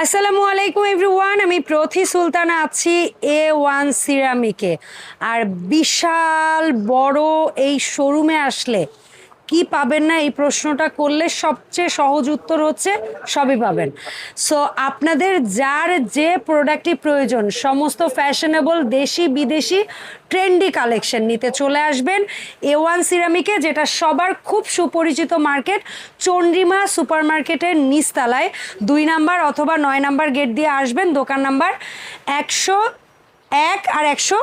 আসসালামু আলাইকুম এভরিওয়ান, আমি প্রথি সুলতানা আছি এ ওয়ান সিরামিকে আর বিশাল বড় এই শোরুমে আসলে কি পাবেন না এই প্রশ্নটা করলে সবচেয়ে সহজ উত্তর হচ্ছে সবই পাবেন। সো আপনাদের যার যে প্রোডাক্টই প্রয়োজন, সমস্ত ফ্যাশনেবল দেশি, বিদেশি ট্রেন্ডি কালেকশন নিতে চলে আসবেন এ ওয়ান সিরামিকে যেটা সবার খুব সুপরিচিত মার্কেট চন্দ্রিমা সুপার মার্কেটের নিচতলায়। দুই নাম্বার অথবা নয় নাম্বার গেট দিয়ে আসবেন, দোকান নাম্বার একশো এক আর একশো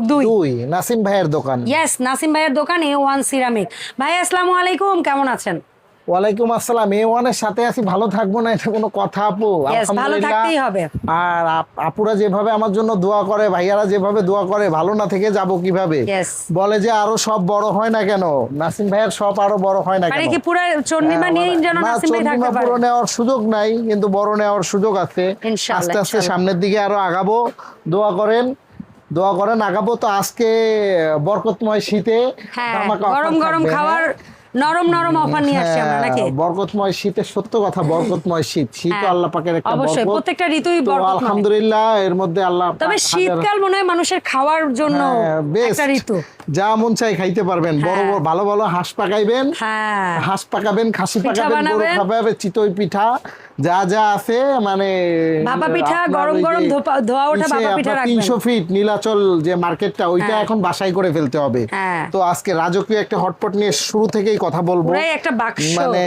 দুই। দুই। নাসিম ভাইয়ের দোকান। ইয়েস নাসিম ভাইয়ের দোকান এ ওয়ান সিরামিক ভাই আসসালামু আলাইকুম কেমন আছেন? ওয়ালাইকুম আসসালাম। এ ওয়ানের সাথে আছি ভালো থাকব না এটা কোনো কথা আপু। ভালো থাকতেই হবে। আর আপুরা যেভাবে আমার জন্য দোয়া করে ভাইয়ারা যেভাবে দোয়া করে ভালো না থেকে যাব কীভাবে? বলে যে আরও সব বড় হয় না কেন? নাসিম ভাইয়ের সব আরও বড় হয় না মানে কি পুরো চন্ডিমা হ্যাঁ, মানে- যেন নাসিম ভাই চন্দ্রিমা থাকতে পুরো? নেওয়ার সুযোগ নাই কিন্তু বড় নেওয়ার সুযোগ আছে। আস্তে আস্তে সামনের দিকে আরও আগাবো। দোয়া করেন। দোয়া করেন আগাবো তো আজকে বরকতময় শীতে হ্যাঁ গরম গরম থাকবে, খাওয়ার নরম নরম অফার নিয়ে আসছি আমরা নাকি? হ্যাঁ, বরকতময় শীতের সত্য কথা বরকতময় শীত। শীত হ্যাঁ, আল্লাহ পাকের একটা অবশ্যই, প্রত্যেকটা ঋতুই বরকতময়। আলহামদুলিল্লাহ এর মধ্যে আল্লাহ তবে শীতকাল মনে হয় মানুষের খাওয়ার জন্য একটা ঋতু। যা মন চাই খাইতে পারবেন। বড়। বড় ভালো ভালো হাঁস পাকাইবেন। হাঁস পাকাবেন খাসি পাকাবেন গরু খাবে চিতই পিঠা। যা যা আছে মানে ভাপা পিঠা, গরম গরম ধোয়া ওঠা ভাপা পিঠা রাখবেন। 300 ফিট নীলাচল যে মার্কেটটা ওইটা হ্যাঁ। এখন বাসাই করে ফেলতে হবে হ্যাঁ। তো আজকে রাজকীয় একটা হটপট নিয়ে শুরু থেকেই কথা বলব একটা বাক্স মানে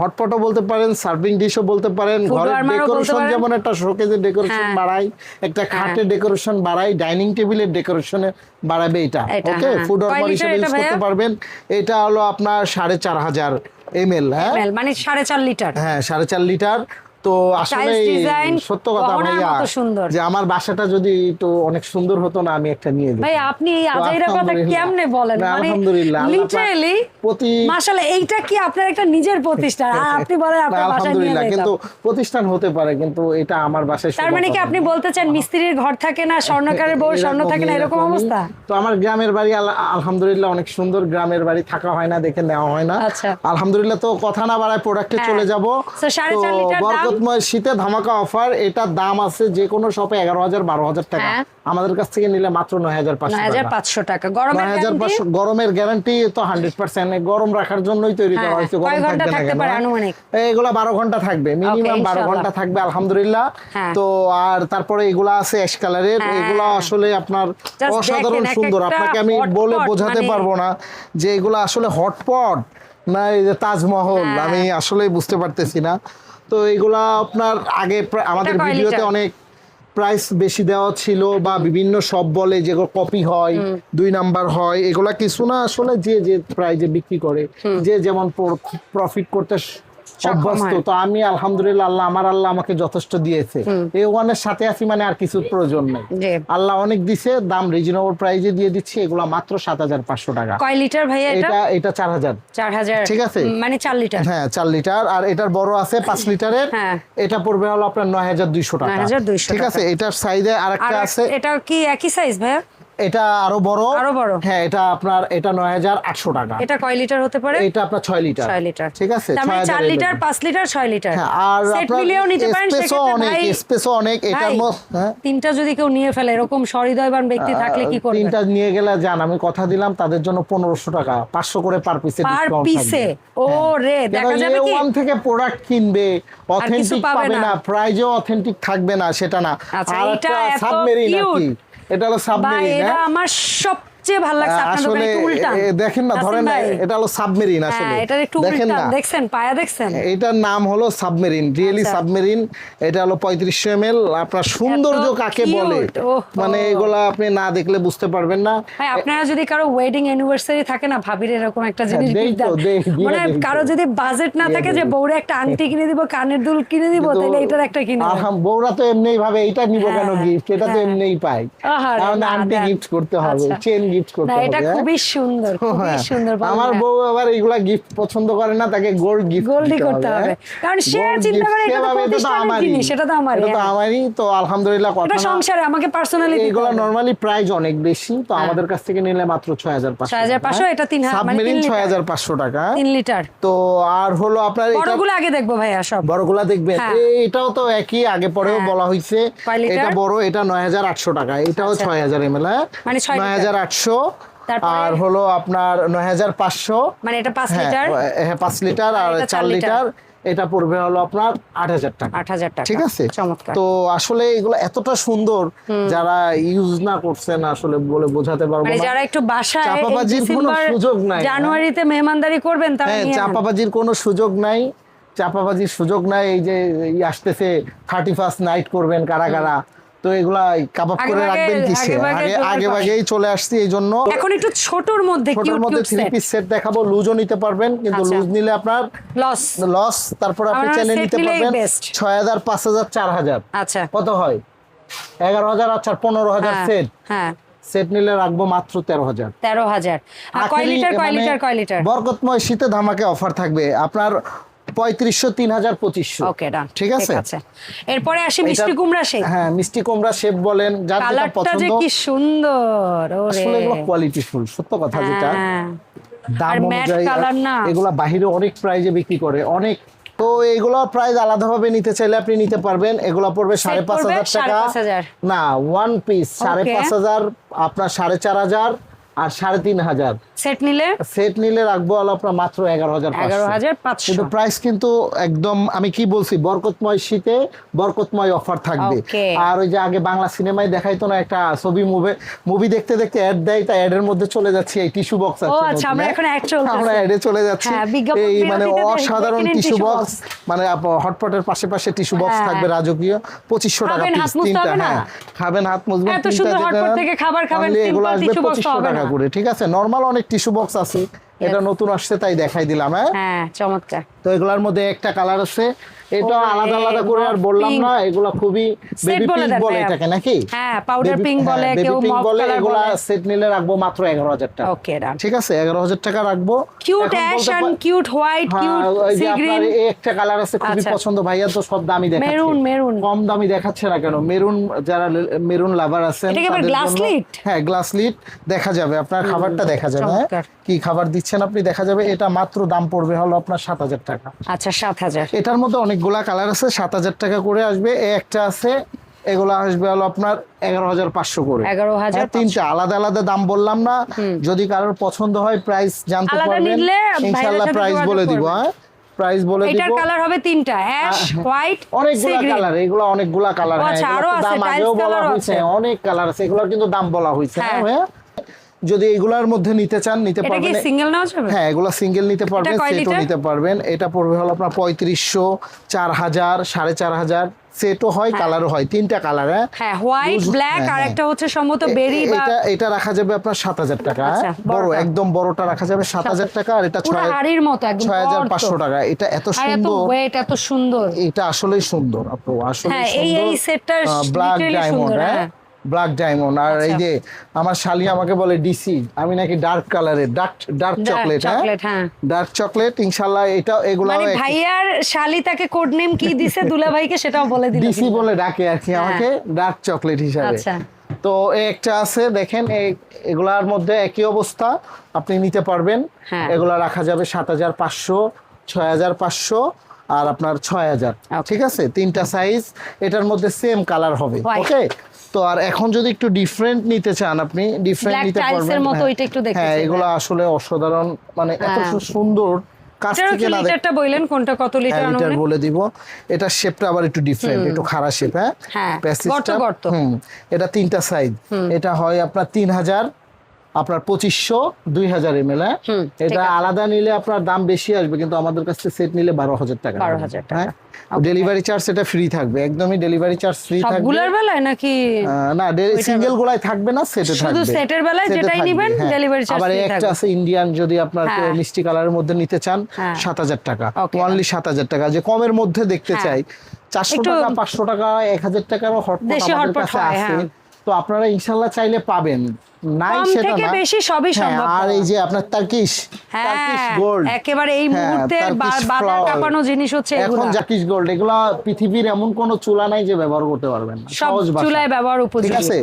হটপটও বলতে পারেন সার্ভিং ডিশও বলতে পারেন ঘরের ডেকোরেশন যেমন একটা শোকেজের ডেকোরেশন হ্যাঁ। বাড়াই একটা খাটের ডেকোরেশন বাড়াই ডাইনিং টেবিলের ডেকোরেশনে বাড়াবে এটা ওকে। ফুড লিটার হিসেবে ইউজ করতে পারবেন এটা হলো আপনার সাড়ে চার হাজার এম এল হ্যাঁ? মানে সাড়ে চার লিটার। হ্যাঁ সাড়ে চার লিটার। তো আসলে সত্য কথা ভাইয়া সুন্দর। যে আমার বাসাটা যদি একটু অনেক সুন্দর হতো না আমি একটা নিয়ে ভাই আপনি এই আজাইরা কথা কেমনে বলেন? মানে আলহামদুলিল্লাহ লিটারালি প্রতি মাশাআল্লাহ এইটা কি আপনার একটা নিজের প্রতিষ্ঠান? আর আপনি বলেন আপনার বাসায় নিয়ে আলহামদুলিল্লাহ কিন্তু প্রতিষ্ঠান হতে পারে কিন্তু এটা আমার বাসায় তার মানে কি আপনি বলতে চান মিস্ত্রির ঘর থাকে না স্বর্ণকারের বউ স্বর্ণ থাকে না এরকম অবস্থা? তো আমার গ্রামের বাড়ি আলহামদুলিল্লাহ অনেক সুন্দর। গ্রামের বাড়ি থাকা হয় না দেখে নেওয়া হয় না। আচ্ছা। আলহামদুলিল্লাহ তো কথা না বাড়ায় প্রোডাক্টে হ্যাঁ। চলে যাব। So, সাড়ে বরকতময় শীতে ধামাকা অফার এটার দাম আছে যে কোনো শপে এগারো হাজার বারো হাজার টাকা হ্যাঁ। আমাদের কাছ থেকে নিলে মাত্র নয় হাজার পাঁচশো টাকা পাঁচশো টাকা গরমের নয় হাজার? পাঁচশো গরমের গ্যারান্টি তো হান্ড্রেড পার্সেন্ট গরম রাখার জন্যই তৈরি করা হ্যাঁ, হয়েছে গরম থাকবে না থাকতে পারে হ্যাঁ? এগুলা বারো ঘণ্টা থাকবে মিনিমাম বারো। ঘণ্টা থাকবে আলহামদুলিল্লাহ। তো আর তারপরে এগুলা আছে অ্যাশ কালারের। এগুলা আসলে আপনার অসাধারণ সুন্দর আপনাকে আমি বলে বোঝাতে মানে- পারব না যে এগুলা আসলে হটপট না এই যে তাজমহল। আমি আসলে বুঝতে পারতেছি না তো এগুলা আপনার আগে আমাদের ভিডিওতে অনেক প্রাইস বেশি দেওয়া ছিল বা বিভিন্ন সব বলে যেগুলো কপি হয় দুই নাম্বার হয় এগুলা কিছু না আসলে যে যে প্রাইজে বিক্রি করে। যে যেমন প্রফিট করতে অভ্যস্ত। তো আমি আলহামদুলিল্লাহ আল্লাহ আমার আল্লাহ আমাকে যথেষ্ট দিয়েছে। এই ওয়ানের সাথে আছি মানে আর কিছু প্রয়োজন নেই। আল্লাহ অনেক দিছে দাম রিজনেবল প্রাইজে দিয়ে দিচ্ছি এগুলা মাত্র সাত হাজার পাঁচশো টাকা। কয় লিটার ভাইয়া এটা? এটা চার হাজার। চার হাজার। ঠিক আছে। মানে চার লিটার। হ্যাঁ চার লিটার। আর এটার বড় আছে পাঁচ লিটারের। হ্যাঁ। এটা পড়বে হলো আপনার নয় হাজার দুইশো টাকা। ঠিক আছে। এটার সাইজে আর আরেকটা আছে। এটা কি একই সাইজ ভাইয়া? এটা আরও বড়। আরও বড়। হ্যাঁ এটা আপনার এটা নয় হাজার আটশো টাকা। এটা কয় লিটার হতে পারে? এটা আপনার ছয় লিটার। ছয় লিটার। ঠিক আছে মানে 6,000 চার লিটার পাঁচ লিটার ছয় লিটার। হ্যাঁ আর আপনার মিলিয়েও নিতে পারেন সেক্ষেত্রে অনেক ভাই স্পেসও অনেক এটার হ্যাঁ। তিনটা যদি কেউ নিয়ে ফেলে এরকম সহৃদয়বান ব্যক্তি থাকলে কি করবে তিনটা নিয়ে গেলে যান আমি কথা দিলাম তাদের জন্য পনেরোশো টাকা পাঁচশো করে পার পিসে পার পিসে ও রে দেখা যাবে কি? ওয়ান থেকে প্রোডাক্ট কিনবে অথেন্টিক পাবে না। প্রাইজও অথেন্টিক থাকবে না সেটা না। আচ্ছা, আর একটা সাবমেরিন আর কি। এটা হলো সাবমেরিন এটা আমার সবচেয়ে ভালো লাগছে আপনার দোকানে একটু উল্টান দেখেন না ধরেন এটা হলো সাবমেরিন আসলে। হ্যাঁ এটার একটু উল্টান দেখছেন পায়া দেখছেন? এটার নাম হলো সাবমেরিন রিয়েলি আচ্ছা। সাবমেরিন। এটা হলো পঁয়ত্রিশশো এম আপনার সৌন্দর্য কাকে বলে? মানে এগুলা আপনি না দেখলে বুঝতে পারবেন না। আপনারা যদি কারও ওয়েডিং অ্যানিভার্সারি থাকে না ভাবির এরকম একটা জিনিস। দেই, দিয়ে মানে কারও যদি বাজেট না থাকে যে। বউরে একটা আংটি কিনে দিব কানের দুল কিনে দিব তাহলে এটার একটা কিনে বউরা তো এমনিই ভাবে এটা নিব কেন হ্যাঁ, গিফট এটা তো হ্যাঁ। এমনিই তাহলে না, আন্টি গিফট করতে হবে আচ্ছা। চেন গিফট করতে হবে এটা হ্যাঁ? খুবই সুন্দর খুবই হ্যাঁ। সুন্দর আমার বউ আবার এগুলা গিফট পছন্দ করে না তাকে গোল্ড গিফট গোল্ডই করতে হবে কারণ সে চিন্তা করে এটা তো জিনিস এটা তো আমারই এটা তো হ্যাঁ। আমারই তো আলহামদুলিল্লাহ কথা এটা সংসারে আমাকে পার্সোনালি এগুলো নরমালি প্রাইস অনেক বেশি তো আমাদের কাছ থেকে নিলে মাত্র ছয় হাজার পাঁচশো 6,500 এটা মানে তিন সাবমেরিন লিটার। ছয় হাজার পাঁচশো টাকা তিন লিটার তো আর হলো আপনার এটা বড়গুলো আগে দেখব ভাইয়া সব বড়গুলা দেখবেন হ্যাঁ। এটাও তো একই আগে পরেও হ্যাঁ। বলা হয়েছে এটা বড় এটা নয় হাজার আটশো টাকা এটাও আচ্ছা। ছয় হাজার এম এল মানে ছয় নয় লিটার। হাজার আটশো আর হলো আপনার নয় হাজার পাঁচশো। মানে এটা পাঁচ হ্যাঁ লিটার? হ্যাঁ, পাঁচ লিটার আর চার লিটার। এটা পড়বে হলো আপনার আট হাজার টাকা। আট হাজার টাকা। ঠিক আছে? তো আসলে এগুলো এতটা সুন্দর যারা ইউজ না করছেন আসলে বলে বোঝাতে পারব মানে না। যারা একটু বাসায় চাপাবাজির কোনো সুযোগ নাই, হ্যাঁ। জানুয়ারিতে মেহমানদারি করবেন তারা হ্যাঁ চাপাবাজির কোনো সুযোগ নাই চাপাবাজির সুযোগ নাই এই যে আসতেছে থার্টি ফার্স্ট নাইট করবেন কারা কারা। তো এগুলা কাবাব করে রাখবেন কিসে? আগে জোগাড় আগে করেন। ভাগেই চলে আসছি এই জন্য। এখন একটু ছোটর মধ্যে ছোটর মধ্যে থ্রি পিস সেট দেখাবো লুজও নিতে পারবেন কিন্তু আচ্ছা। লুজ নিলে আপনার লস লস তারপর আপনি চাইলে নিতে পারবেন ছয় হাজার পাঁচ হাজার চার হাজার। আচ্ছা। কত হয়? এগারো হাজার আচ্ছা পনেরো হাজার হ্যাঁ, সেট হ্যাঁ। সেট নিলে রাখব মাত্র তেরো হাজার। তেরো হাজার। কয় লিটার কয় মানে লিটার কয় লিটার? বরকতময় শীতে ধামাকে অফার থাকবে। আপনার পঁয়ত্রিশশো তিন হাজার পঁচিশশো। ওকে ডান ঠিক আছে? এরপরে আসি মিষ্টি কুমড়া শেক। হ্যাঁ মিষ্টি কুমড়া শেপ বলেন যার যেটা পছন্দ। কি সুন্দর আসলে এগুলো কোয়ালিটি ফুল সত্য কথা যেটা। হ্যাঁ। দাম অনুযায়ী এগুলা বাহিরে অনেক প্রাইজে বিক্রি করে অনেক। তো এগুলো প্রাইস আলাদাভাবে নিতে চাইলে আপনি নিতে পারবেন। এগুলো পড়বে সাড়ে পাঁচ হাজার টাকা। না ওয়ান পিস সাড়ে পাঁচ হাজার আপনার সাড়ে চার হাজার আর সাড়ে তিন হাজার। সেট নিলে? সেট নিলে রাখব হলো আপনার মাত্র এগারো হাজার এগারো হাজার পাঁচশো। কিন্তু প্রাইস কিন্তু একদম আমি কি বলছি বরকতময় শীতে বরকতময় অফার থাকবে। আর ওই যে আগে বাংলা সিনেমায় দেখাইতো না একটা ছবি মুভি মুভি দেখতে দেখতে অ্যাড দেয় অ্যাড এর মধ্যে চলে যাচ্ছে এই টিস্যু বক্স আছে আচ্ছা, আমরা হ্যাঁ? এখন। আমরা অ্যাডে চলে যাচ্ছি। হ্যাঁ, এই মানে অসাধারণ টিস্যু বক্স মানে হটপটের পাশে পাশে টিস্যু বক্স হ্যাঁ। থাকবে রাজকীয়। পঁচিশশো টাকা খাবেন, পিস হাত তিনটা হ্যাঁ। খাবেন হাত মুছবেন এত সুন্দর যেটা থেকে খাবার খাবেন, এগুলো আসবে টাকা করে ঠিক আছে? নর্মাল অনেক টিস্যু বক্স আছে। এটা নতুন আসছে তাই দেখাই দিলাম হ্যাঁ? হ্যাঁ চমৎকার। তো এগুলোর মধ্যে একটা কালার আছে। এটা আলাদা আলাদা করে আর বললাম না এগুলা খুবই বেবি পিঙ্ক বলে এটাকে নাকি? হ্যাঁ, powder pink বলে, কেউ পিঙ্ক বলে এগুলা। সেট নিলে রাখব মাত্র এগারো হাজার টাকা। ওকে ঠিক আছে এগারো হাজার টাকা রাখব। কিউট অ্যাশ পার- কিউট হোয়াইট হ্যাঁ, কিউট সি গ্রিন একটা কালার আছে খুবই আচ্ছা। পছন্দ ভাইয়া তো সব দামি দেখাচ্ছে। Maroon, maroon। কম দামি দেখাচ্ছে না কেন? মেরুন যারা মেরুন লাভার আছেন lid? হ্যাঁ গ্লাস লিড দেখা যাবে আপনার খাবারটা দেখা যাবে হ্যাঁ? কি খাবার দিচ্ছেন আপনি দেখা যাবে এটা মাত্র দাম পড়বে হলো আপনার সাত হাজার টাকা। আচ্ছা সাত হাজার। এটার মধ্যে অনেকগুলা কালার আছে সাত হাজার টাকা করে আসবে। একটা আছে এগুলা আসবে হলো আপনার এগারো হাজার পাঁচশো করে। 11,500 হ্যাঁ, তিনটা আলাদা আলাদা দাম বললাম না। যদি কারোর পছন্দ হয় প্রাইস জানতে পারবেন। ইনশাল্লাহ প্রাইস বলে দিব হ্যাঁ। প্রাইস বলে দিব। এটার কালার হবে তিনটা অ্যাশ হোয়াইট অনেকগুলা কালার এগুলো অনেকগুলা কালার ও হ্যাঁ আচ্ছা, আছে, দাম আগেও বলা হয়েছে অনেক কালার আছে এগুলোর কিন্তু দাম বলা হয়েছে হ্যাঁ। হ্যাঁ যদি এগুলার মধ্যে নিতে চান নিতে এটা কি পারবেন সিঙ্গেল নেওয়া যাবে? হ্যাঁ এগুলো সিঙ্গেল নিতে পারবেন সেটও নিতে পারবেন। এটা পড়বে হলো আপনার পঁয়ত্রিশশো চার হাজার সাড়ে চার হাজার সেটও হয় কালারও হয় তিনটা কালার হ্যাঁ? হ্যাঁ হোয়াইট ব্ল্যাক হ্যাঁ, আর হ্যাঁ। একটা হচ্ছে সম্ভবত বেরি বা এটা এটা রাখা যাবে আপনার সাত হাজার টাকা। হ্যাঁ? আচ্ছা, বড় একদম বড়টা রাখা যাবে সাত হাজার টাকা আর এটা ছয় হাড়ির মতো একদম ছয় হাজার বড় তো। পাঁচশো টাকা। এটা এত আর এত সুন্দর। ওয়েট এত সুন্দর। এটা আসলেই সুন্দর আপু আসলে হ্যাঁ, এই- সেটটা ব্ল্যাক ডায়মন্ড হ্যাঁ। হ্যাঁ। ব্ল্যাক ডায়মন্ড আর এই আচ্ছা। যে আমার শালি আমাকে বলে ডিসি আমি নাকি ডার্ক কালারের ডার্ক ডার্ক চকলেট হ্যাঁ। ডার্ক চকলেট ইনশাআল্লাহ এটা এগুলো মানে ভাইয়ার শালি তাকে কোড নেম কি দিছে দুলা ভাইকে সেটাও বলে দিল ডিসি বলে ডাকে আর কি হ্যাঁ। আমাকে ডার্ক চকলেট হিসাবে আচ্ছা। তো এই একটা আছে দেখেন এই এগুলার মধ্যে একই অবস্থা আপনি নিতে পারবেন হ্যাঁ। এগুলা রাখা যাবে সাত হাজার পাঁচশো ছয় হাজার পাঁচশো আর আপনার ছয় হাজার. ঠিক আছে তিনটা সাইজ এটার মধ্যে সেম কালার হবে. ওকে তো আর এখন যদি একটু ডিফারেন্ট নিতে চান আপনি ডিফারেন্ট নিতে পারবেন। মতো হ্যাঁ। ওইটা একটু দেখতে হ্যাঁ এগুলো আসলে অসাধারণ মানে এত হ্যাঁ। সুন্দর কাছ এটারও থেকে না লিটারটা বললেন কোনটা কত লিটার হ্যাঁ, লিটার বলে দিব। এটা শেপটা আবার একটু ডিফারেন্ট একটু খাড়া শেপ হ্যাঁ। হুম। এটা তিনটা সাইজ এটা হয় আপনার তিন হাজার আপনার পঁচিশশো দুই হাজার এম এল এটা আলাদা নিলে আপনার দাম বেশি আসবে কিন্তু আমাদের কাছ থেকে সেট নিলে বারো হাজার টাকা 12,000 টাকা। হ্যাঁ ডেলিভারি চার্জ এটা ফ্রি থাকবে একদমই ডেলিভারি চার্জ ফ্রি থাকবে সবগুলোর বেলায় নাকি না সিঙ্গেল গুলাই থাকবে না সেটে শুধু সেটের বেলায় যেটাই থাকবে, নিবেন, হ্যাঁ। delivery charge আবার একটা আছে ইন্ডিয়ান যদি আপনার হ্যাঁ। মিষ্টি কালারের মধ্যে নিতে চান হ্যাঁ। সাত হাজার টাকা. অনলি সাত হাজার টাকা যে কমের মধ্যে দেখতে হ্যাঁ। চাই চারশো একটু টাকা পাঁচশো টাকা এক হাজার টাকারও হটপট আমাদের কাছে আছে হ্যাঁ। তো আপনারা ইনশাল্লাহ চাইলে পাবেন। নাই সেটা না। বেশি সবই হ্যাঁ, সম্ভব আর এই যে আপনার তার্কিশ তার্কিশ গোল্ড একেবারে এই হ্যাঁ, মুহূর্তে বাজার কাঁপানো জিনিস হচ্ছে এখন। জাকিস গোল্ড এগুলা পৃথিবীর এমন কোন চুলা নাই যে ব্যবহার করতে পারবেন না। সব সহজ চুলায় ব্যবহার ঠিক আছে?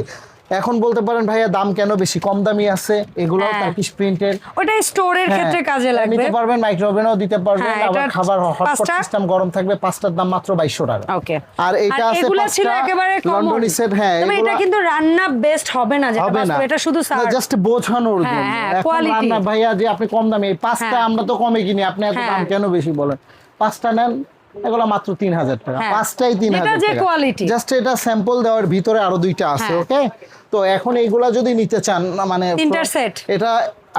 এখন বলতে পারেন ভাইয়া দাম কেন বেশি? কম দামি আছে এগুলো হ্যাঁ। টার্কিশ প্রিন্টের ওটা স্টোরের ক্ষেত্রে কাজে লাগবে। নিতে পারবেন মাইক্রোওভেনও দিতে পারবেন হ্যাঁ, আবার খাবার হটপট সিস্টেম গরম থাকবে পাঁচটার দাম মাত্র বাইশশো টাকা। ওকে। আর এটা আছে এগুলা ছিল একেবারে কমন লন্ডনি সেট হ্যাঁ এটা কিন্তু রান্না বেস্ট হবে না যেটা বাস্তবে, এটা শুধু সার জাস্ট বোঝানোর হ্যাঁ, জন্য। হ্যাঁ, এখন রান্না ভাইয়া যে আপনি কম দামে এই পাঁচটা হ্যাঁ। আমরা তো কমে কিনি আপনি এত দাম হ্যাঁ। কেন বেশি বলেন? পাঁচটা নেন এগুলো মাত্র তিন হাজার টাকা। হ্যাঁ। পাঁচটাই তিন হাজার টাকা। জাস্ট এটা স্যাম্পল দেওয়ার ভিতরে আরও দুইটা আছে হ্যাঁ। ওকে তো এখন এইগুলা যদি নিতে চান মানে এটা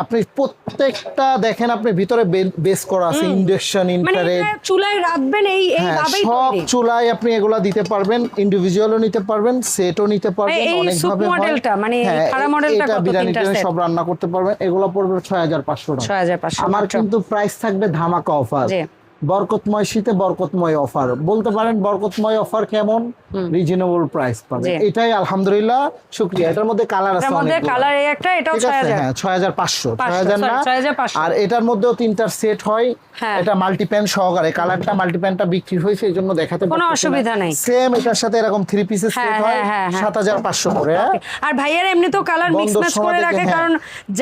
আপনি প্রত্যেকটা দেখেন আপনি ভিতরে বেস করা আছে ইন্ডাকশন মানে ইনফ্রারেড চুলায় রাখবেন এই হ্যাঁ এইভাবেই সব চুলায় আপনি এগুলা দিতে পারবেন ইন্ডিভিজুয়ালও নিতে পারবেন সেটও নিতে পারবেন অনেক ভাবে মডেলটা, মানে হ্যাঁ, খাড়া মডেলটা এটা কত বিরিয়ানি? সব রান্না করতে পারবেন এগুলো পড়বে ছয় হাজার পাঁচশো টাকা। 6500 আমার কিন্তু প্রাইস থাকবে ধামাকা অফার। বরকতময় শীতে বরকতময় অফার। বলতে পারেন বরকতময় অফার কেমন? রিজনেবল প্রাইস পাবে এটাই আলহামদুলিল্লাহ শুক্রিয়া। এটার মধ্যে কালার আছে মধ্যে কালার এই একটা এটাও ঠিক ছয় আছে হাজার। হ্যাঁ ছয় হাজার পাঁচশো। ছয় 500, হাজার না? 6500 আর এটার মধ্যেও তিনটার সেট হয়। হ্যাঁ। এটা মাল্টিপ্যান সহকারে। কালারটা মাল্টিপ্যানটা বিক্রি হয়েছে এই জন্য দেখাতে কোনো অসুবিধা নেই। সেম এটার সাথে এরকম থ্রি পিসের সেট হয় হ্যাঁ, হ্যাঁ, হ্যাঁ। করে? আর ভাইয়ার এমনি তো কালার মিক্স ম্যাচ করে রাখে। কারণ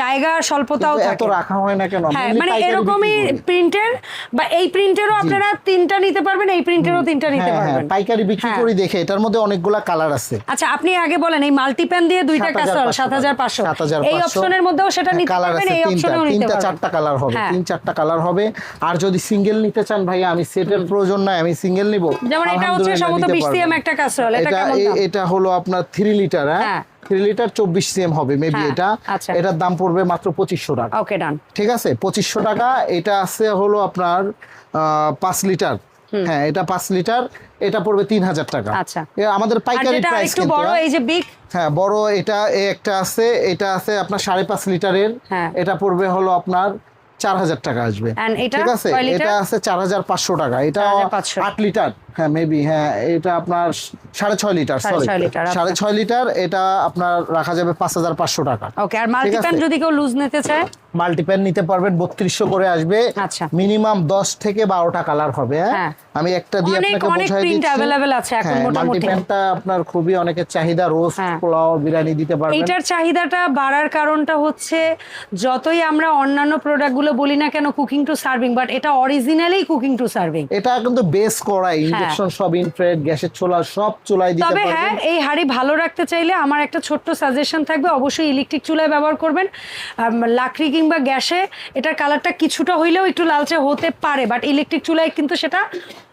জায়গা স্বল্পতাও কিন্তু এত রাখা হয় না কেন? মানে এরকমই প্রিন্টের বা এই প্রিন্টেরও আপনারা তিনটা নিতে পারবেন এই প্রিন্টেরও তিনটা নিতে হ্যাঁ হ্যাঁ পারবেন। পাইকারি বিক্রি হ্যাঁ। করি দেখে এটার মধ্যে অনেকগুলা কালার আছে। আচ্ছা আপনি আগে বলেন এই মাল্টিপ্যান দিয়ে দুইটা 7,500 পাঁচশো সাত হাজার এই অপশনের মধ্যেও সেটা নিতে পারবেন এই তিনটা অপশনেও নিতে তিনটা চারটা কালার হবে। তিন চারটা কালার হবে। আর যদি সিঙ্গেল নিতে চান ভাই আমি সেটের প্রয়োজন নাই আমি সিঙ্গেল নিব। যেমন এটা হচ্ছে সম্ভবত 20 cm পারবেন। একটা ক্যাসারোল এটা কেমন দাম? এটা হলো আপনার থ্রি লিটার হ্যাঁ। লিটার সিএম হবে মেবি এটা। আচ্ছা। এটার দাম পড়বে মাত্র পঁচিশশো টাকা। ওকে ডান ঠিক আছে? পঁচিশশো টাকা এটা আছে হলো আপনার পাঁচ লিটার। হ্যাঁ এটা পাঁচ লিটার এটা পড়বে তিন হাজার টাকা। আচ্ছা। আমাদের পাইকারি প্রাইস কিন্তু বড় হ্যাঁ। এই যে বিগ হ্যাঁ বড় এটা একটা আছে এটা আছে আপনার সাড়ে পাঁচ লিটারের। হ্যাঁ। এটা পড়বে হলো আপনার চার হাজার টাকা আসবে। ঠিক আছে? এটা আছে চার হাজার পাঁচশো টাকা। এটা 4,500 আট লিটার। হ্যাঁ মেবি হ্যাঁ এটা আপনার সাড়ে ছয় লিটার সাড়ে সরি ছয় লিটার, আচ্ছা। সাড়ে ছয় লিটার এটা আপনার রাখা যাবে পাঁচ হাজার পাঁচশো টাকা ওকে আর মাল্টিপ্যান যদি কেউ লুজ নিতে চায় মাল্টিপ্যান নিতে পারবেন বত্রিশশো করে আসবে আচ্ছা। মিনিমাম দশ থেকে বারোটা কালার হবে হ্যাঁ হ্যাঁ। আমি একটা দিয়ে আপনাকে বোঝাই দিচ্ছি। মাল্টিপ্যানটা আপনার খুবই অনেকের চাহিদা রোজ হ্যাঁ। পোলাও বিরিয়ানি দিতে পারবেন এটার চাহিদাটা বাড়ার কারণটা হচ্ছে যতই আমরা অন্যান্য প্রোডাক্টগুলো বলি না কেন কুকিং টু সার্ভিং বাট এটা অরিজিনালি কুকিং টু সার্ভিং এটা কিন্তু বেস করা ইন্ডাকশন সব ইনফ্রেড গ্যাসের চুলা সব চুলাই দিতে তবে হ্যাঁ এই হাড়ি ভালো রাখতে চাইলে আমার একটা ছোট্ট সাজেশন থাকবে অবশ্যই ইলেকট্রিক চুলায় ব্যবহার করবেন। লাকড়ি কিংবা গ্যাসে এটার কালারটা কিছুটা হইলেও একটু লালচে হতে পারে বাট ইলেকট্রিক চুলায় কিন্তু সেটা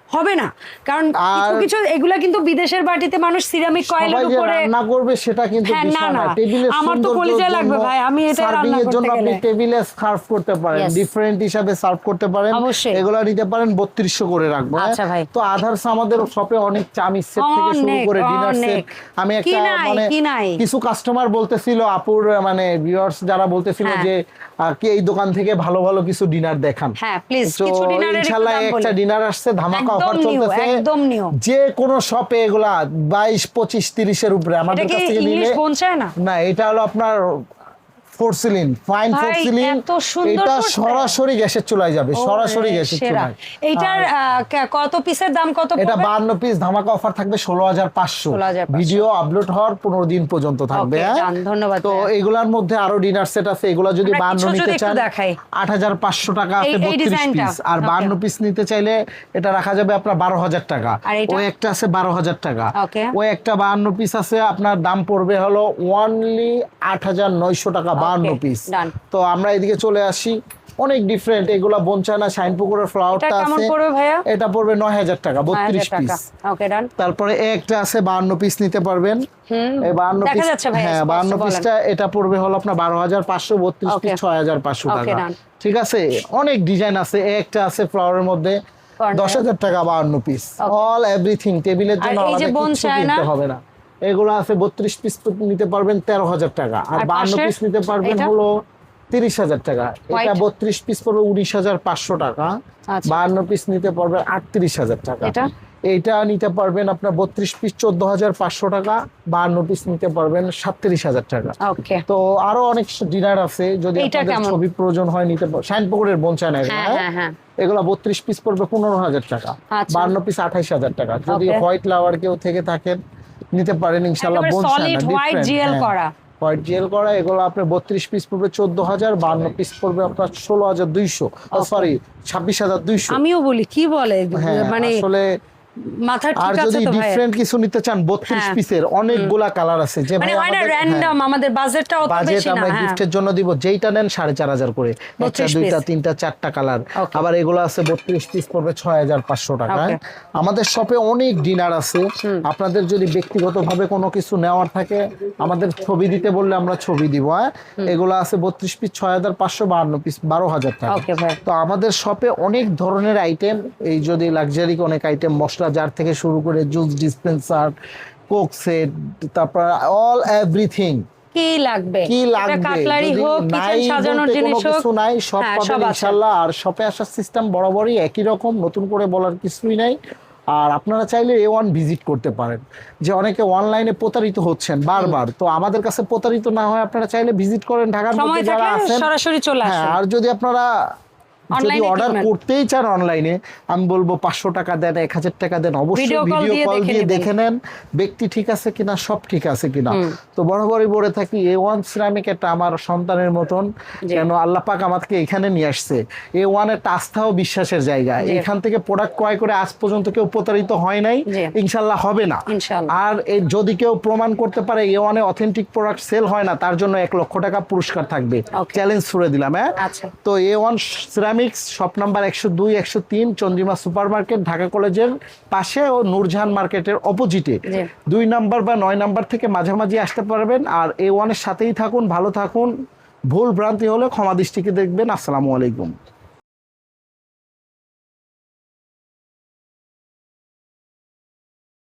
হবে না কারণ কিছু কিছু এগুলা কিন্তু বিদেশের বাটিতে মানুষ সিরামিক কয়েলের উপরে রান্না করবে সেটা কিন্তু হ্যাঁ, না, বিষয় না। টেবিলে আমার তো কলিজা লাগবে ভাই, আমি এটা রান্না এর জন্য আপনি টেবিলে সার্ভ করতে পারেন. ডিফারেন্ট হিসাবে সার্ভ করতে পারেন। এগুলো নিতে পারেন 3200 করে রাখব হ্যাঁ? আচ্ছা ভাই। তো আদার্স আমাদের শপে অনেক চামিজ সেট থেকে শুরু করে ডিনার সেট আমি একটা মানে কিছু কাস্টমার বলতেছিল আপুর মানে ভিউয়ার্স যারা বলতেছিল হ্যাঁ। যে কি এই দোকান থেকে ভালো ভালো কিছু ডিনার দেখান হ্যাঁ প্লিজ কিছু ডিনারের দাম একটা ডিনার আসছে ধামাকা অফার চলতেছে। একদম new। যে কোনো শপে এগুলা বাইশ পঁচিশ তিরিশের উপরে। আমাদের কাছ থেকে নিলে না এটা হলো আপনার ফোরসিলিন ফাইন ফোরসিলিন এটা সরাসরি গ্যাসের চুলায় যাবে সরাসরি গ্যাসের চুলায় ক- কত পিসের দাম কত এটা পড়বে? বান্ন পিস ধামাকা অফার থাকবে ষোলো হাজার পাঁচশো 16,500 ভিডিও আপলোড হওয়ার পনেরো দিন পর্যন্ত থাকবে হ্যাঁ? ধন্যবাদ তো এগুলার মধ্যে আরও ডিনার সেট আছে এগুলো যদি আমরা বান্ন কিছু যদি নিতে চান দেখাই। আট হাজার পাঁচশো টাকা আছে এই- এই বত্রিশ ডিজাইনটা? পিস আর Okay. বান্ন পিস নিতে চাইলে এটা রাখা যাবে আপনার বারো হাজার টাকা আর ওই একটা আছে বারো হাজার টাকা Okay. ওই একটা বাহান্ন পিস আছে আপনার দাম পড়বে হলো হাজার নয়শো টাকা বাহান্ন পিস তো আমরা এদিকে চলে আসি। অনেক ডিফারেন্ট এগুলা বনচায়না শাইন পুকুরের ফ্লাওয়ারটা আছে? এটা পড়বে নয় হাজার টাকা বত্রিশ পিস তারপরে একটা আছে বাহান্ন পিস নিতে পারবেন। এই বাহান্ন পিস হ্যাঁ বাহান্ন। পিসটা এটা পড়বে হলো আপনার বারো হাজার পাঁচশো বত্রিশ পিস. ছয় হাজার পাঁচশো টাকা। ঠিক আছে? অনেক ডিজাইন আছে একটা আছে ফ্লাওয়ারের মধ্যে. দশ হাজার টাকা বাহান্ন পিস অল এভরিথিং টেবিলের জন্য হবে না। এগুলো আছে বত্রিশ পিস নিতে পারবেন তেরো হাজার টাকা। আর পাশের? পিস নিতে পারবেন হলো তিরিশ হাজার টাকা। এটা বত্রিশ পিস পড়বে উনিশ হাজার পাঁচশো টাকা। আচ্ছা। বাহান্ন পিস নিতে পারবেন আটত্রিশ হাজার টাকা। এটা? এইটা নিতে পারবেন আপনার বত্রিশ পিস চোদ্দ হাজার পাঁচশো টাকা বাহান্ন পিস নিতে পারবেন সাতত্রিশ হাজার টাকা। তো আরও অনেক ডিনার আছে যদি আপনাদের ছবি প্রয়োজন হয় নিতে এগুলো হ্যাঁ হ্যাঁ? হ্যাঁ হ্যাঁ। এগুলো বত্রিশ পিস পড়বে পনেরো হাজার টাকা। আচ্ছা। বান্ন পিস আঠাইশ হাজার টাকা। যদি হোয়াইট লাভার কেউ থেকে থাকেন নিতে পারেন ইনশাআল্লাহ একেবারে হোয়াইট জিএল করা। হোয়াইট জিএল করা এগুলো আপনার বত্রিশ পিস পড়বে চোদ্দ হাজার বান্ন পিস পড়বে আপনার ষোলো হাজার দুইশো সরি ছাব্বিশ হাজার দুইশো। আমিও বলি কি বলে হ্যাঁ মানে আসলে আর যদি ডিফারেন্ট কিছু নিতে চান বত্রিশ হ্যাঁ। পিসের অনেকগুলা কালার আছে যে মানে ভাই আমাদের- হ্যাঁ। র্যান্ডম আমাদের বাজেটটা অত বেশি না আমরা হ্যাঁ। গিফটের জন্য দিব যেইটা নেন সাড়ে চার হাজার করে। একটা দুইটা তিনটা চারটা কালার আবার এগুলো আছে বত্রিশ পিস পড়বে ছয় হাজার পাঁচশো টাকা। আমাদের শপে অনেক ডিনার আছে। আপনাদের যদি ব্যক্তিগতভাবে কোনো কিছু নেওয়ার থাকে আমাদের ছবি দিতে বললে আমরা ছবি দিব হ্যাঁ? এগুলো আছে বত্রিশ পিস ছয় হাজার পাঁচশো বাহান্ন পিস বারো হাজার টাকা। তো আমাদের শপে অনেক ধরনের আইটেম এই যদি লাক্সারি অনেক আইটেম মশলা জার থেকে শুরু করে জুস ডিসপেন্সার কোক সেট তারপর অল এভরিথিং। কি লাগবে? কি লাগবে? কাটলারি হোক কিচেন সাজানোর জিনিস হোক কিছু নাই সব হ্যাঁ, পাবেন ইনশাআল্লাহ আর শপে আসার সিস্টেম বরাবরই একই রকম নতুন করে বলার কিছুই নাই। আর আপনারা চাইলে এ ওয়ান ভিজিট করতে পারেন। যে অনেকে অনলাইনে প্রতারিত হচ্ছেন বারবার। তো আমাদের কাছে প্রতারিত না হয় আপনারা চাইলে ভিজিট করেন ঢাকার মধ্যে যারা আছেন। সরাসরি চলে হ্যাঁ আসুন। আর যদি আপনারা যদি অর্ডার করতেই চান অনলাইনে আমি বলব পাঁচশো টাকা দেন এক হাজার টাকা দেন অবশ্যই ভিডিও কল দিয়ে দেখে নেন ব্যক্তি ঠিক আছে কিনা সব ঠিক আছে কিনা। তো বরাবরই বলে থাকি এ ওয়ান সিরামিক একটা আমার সন্তানের মতন কেন আল্লাহ পাক আমাকে এখানে নিয়ে আসছে। এ ওয়ান একটা আস্থা ও বিশ্বাসের জায়গা। এখান থেকে প্রোডাক্ট ক্রয় করে আজ পর্যন্ত কেউ প্রতারিত হয় নাই ইনশাল্লাহ হবে না। আর যদি কেউ প্রমাণ করতে পারে এ ওয়ানে অথেন্টিক প্রোডাক্ট সেল হয় না তার জন্য এক লক্ষ টাকা পুরস্কার থাকবে। চ্যালেঞ্জ ছুড়ে দিলাম হ্যাঁ? আচ্ছা। তো A one ceramics shop number একশো দুই একশো তিন চন্দ্রিমা সুপার মার্কেট ঢাকা কলেজের পাশে ও নূরজাহান মার্কেটের অপোজিটে দুই নাম্বার বা নয় নাম্বার থেকে মাঝামাঝি আসতে পারবেন আর এ ওয়ানের সাথেই থাকুন ভালো থাকুন। ভুল ভ্রান্তি হলে ক্ষমা দৃষ্টিকে দেখবেন। আসসালামু আলাইকুম।